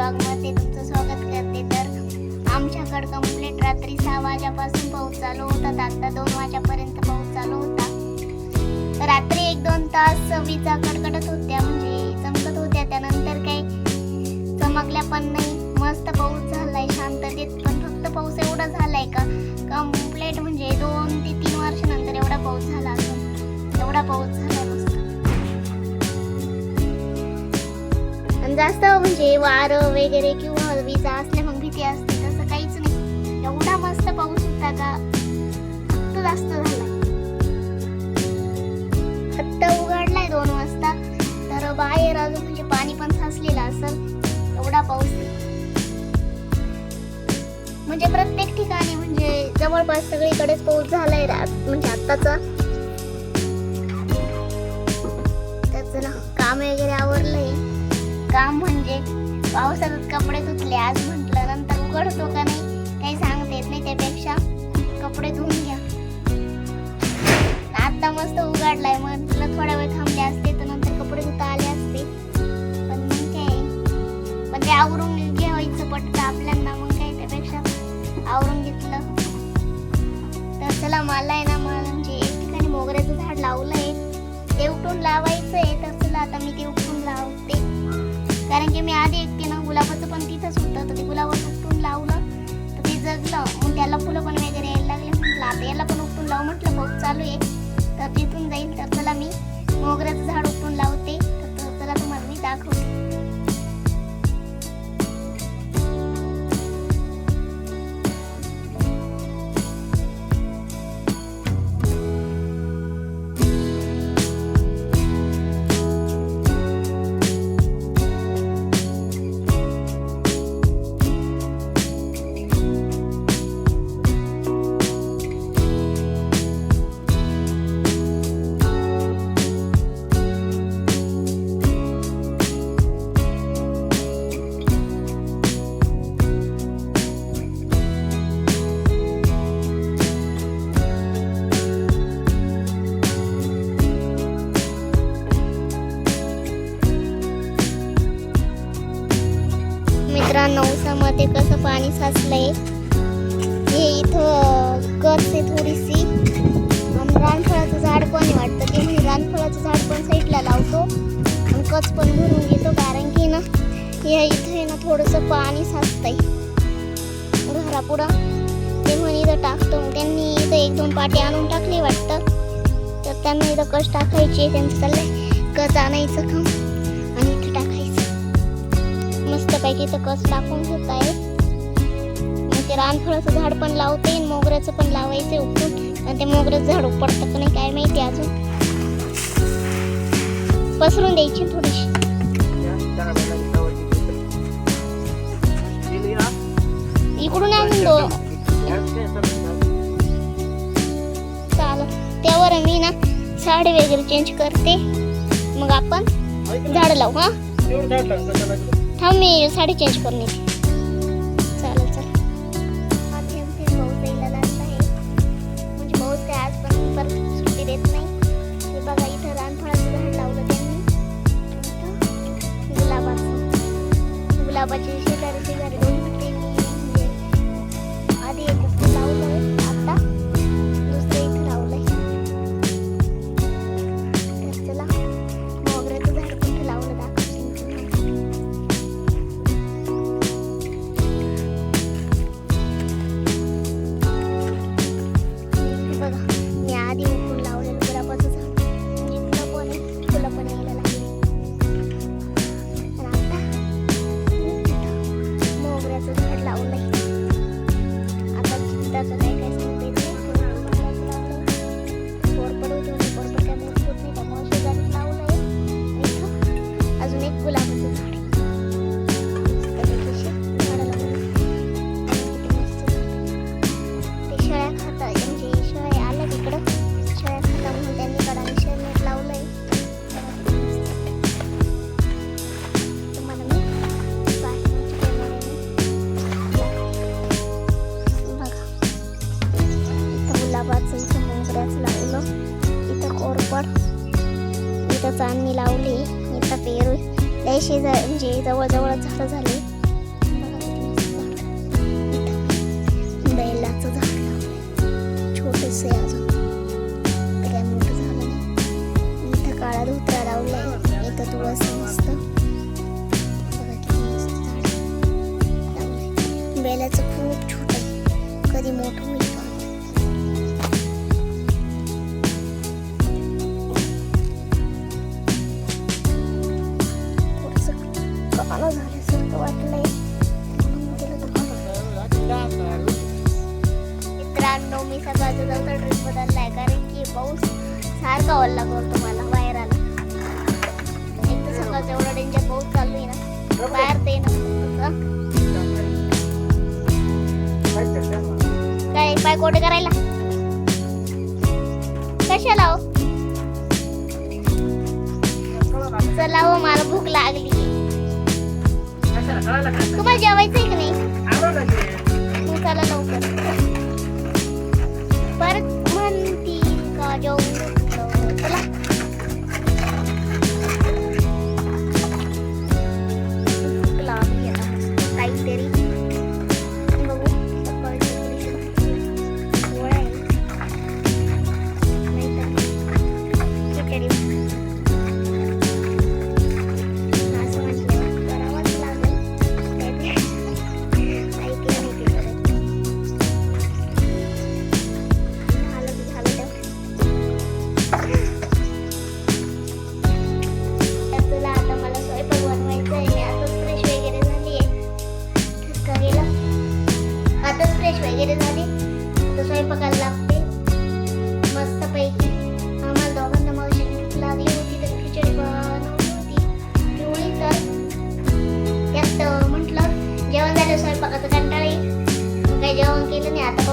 ब्लॉगमध्ये तुमचं स्वागत करते. तर आमच्याकडं कंप्लीट रात्री सहा वाजेपासून पाऊस चालू होता. तर आता दोन वाजेपर्यंत पाऊस चालू होता. रात्री एक दोन तास विजा कडकडत होत्या. म्हणजे चमकत होत्या. त्यानंतर काही चमकल्या पण नाही. मस्त पाऊस झालाय. शांततेत पण फक्त पाऊस एवढा झालाय का? कंप्लीट म्हणजे दोन ते तीन वर्षानंतर एवढा पाऊस झाला असून एवढा पाऊस झाला आणि जास्त म्हणजे वारं वगैरे किंवा विजा असले मग भीती असते तसं काहीच नाही. एवढा मस्त पाऊस होता का फक्त जास्त झाला. आत्ता उघडलाय दोन वाजता तर बाहेर अजून म्हणजे पाणी पण साचलेलं असेल एवढा पाऊस म्हणजे प्रत्येक ठिकाणी म्हणजे जवळपास सगळीकडेच पाऊस झालाय रा- म्हणजे आत्ताचा. त्याचं ना काम वगैरे आवरलंय. काम म्हणजे पावसातच कपडे धुतले आज म्हटलं नंतर उघडतो का नाही? काही सांगता येत नाही त्यापेक्षा कपडे धुवून घ्या. आता मस्त उघडलाय म्हटलं थोडा वेळ थांबले असते तर नंतर कपडे धुता आले असते. पण मग काय? पण ते आवरून घ्यायचं पटतं आपल्यांना मग काय त्यापेक्षा आवरून घेतलं. तर चला मला आहे ना मला म्हणजे एक ठिकाणी मोगऱ्याचं झाड लावलंय. ते उठून लावायचं आहे तर चला आता मी ते उठून कारण की मी आधी एकटे ना गुलाबाचं पण तिथंच होतं. तर ते गुलाबाचं उपटून लावलं. तर ते जगलं. मग त्याला फुलं पण वगैरे यायला लागले. म्हटलं आता याला पण उपटून लावू म्हटलं. पाऊस चालू आहे. तर तिथून जाईल. तर चला मी मोगऱ्याचं झाड उपटून लावते. तर चला तुम्हाला मी दाखवते. ते कसं पाणी साचलंय हे इथं कच आहे थोडीशी. आणि रानफळाचं झाड पण आहे वाटतं. ते म्हणजे रानफळाचं झाड पण साईडला लावतो. आणि कच पण भरून घेतो कारण की ना हे इथं आहे ना थोडंसं पाणी साचतंय. घरापुढं. ते म्हणे इथं टाकतो. मग त्यांनी इथं एक दोन पाटे आणून टाकले वाटतं. तर त्यांना इथं कच टाकायचे. त्यांचं चाललंय. कच आणायचं काम. मस्तपैकी इथं कस टाकून घेत आहे मग ते रानफळाचं झाड पण लावते मोगऱ्याचं पण लावायचं उपटून. आणि ते मोगऱ्याचं झाड उपडतं का नाही काय माहिती अजून. पसरून द्यायची थोडीशी. इकडून आणून दो. चाल त्यावर मी ना साडी वगैरे चेंज करते. मग आपण झाड लावू हा? थांब मी साडी चेंज करून येते चालेल लावलं इथं कोरपड इथं चांदणी लावली इथं पेरू लय शेजार म्हणजे जवळजवळ झाडं झाली. सारखा ओल्ला करतो मला बाहेर आला एक तर सकाळचा एवढा डेंजर पाऊस चालू आहे ना. बाहेर ते ना. काय पाय कोठे करायला? कशाला हो? चला हो मला भूक लागली. तुम्हाला जेवायचंय की नाही? मग चला लवकर.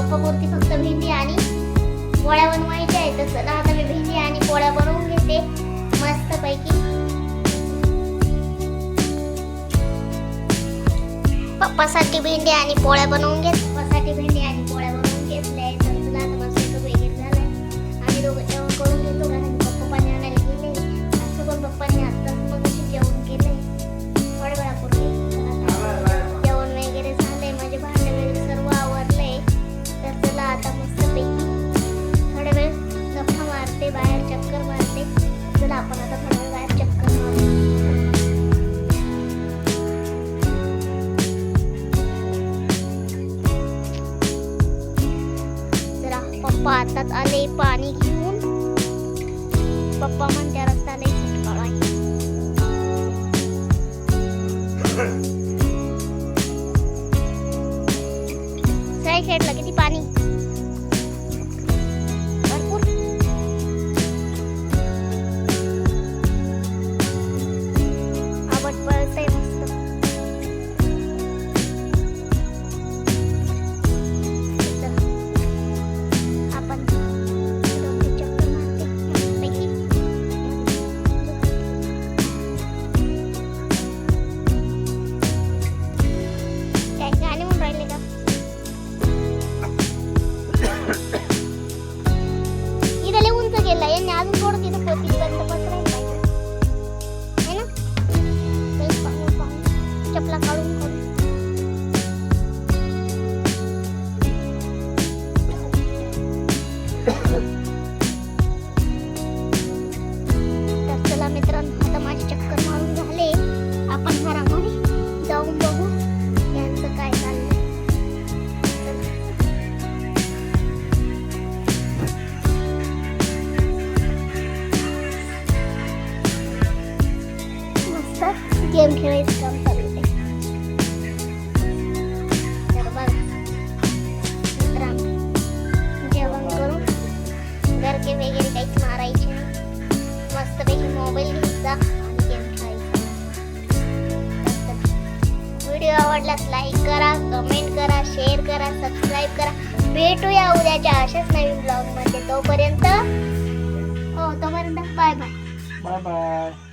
केलं पप्पा फक्त भेंडी आणि पोळ्या बनवायच्या आहेत. तर चला आता मी भेंडी आणि पोळ्या बनवून घेते. मस्तपैकी. पप्पासाठी भेंडी आणि पोळ्या बनवून घेत. पप्पासाठी भेंडी आणि पोळ्या बनवून घेतल्या तर तुला आता मस्त वगैरे झालाय आम्ही दोघं जेवण करून घेतो कारण पप्पा पाणी आणायला गेले. असं पण पप्पांनी आता पाणी घेऊन पप्पा म्हणत्या रस्ता लई सुटकाळ आहे सगळ्या खेळलं किती पाणी Game खेळायचं काम चालू तर बघा मित्रांनो जेवण करून घरचे वगैरे काहीच मारायचे मस्तपैकी मोबाईल घ्यायचा आणि गेम खेळायचा व्हिडिओ आवडल्यास लाईक करा कमेंट करा शेअर करा सबस्क्राईब करा भेटूया उद्याच्या अशाच नवीन ब्लॉगमध्ये तोपर्यंत हो तोपर्यंत बाय बाय बाय बाय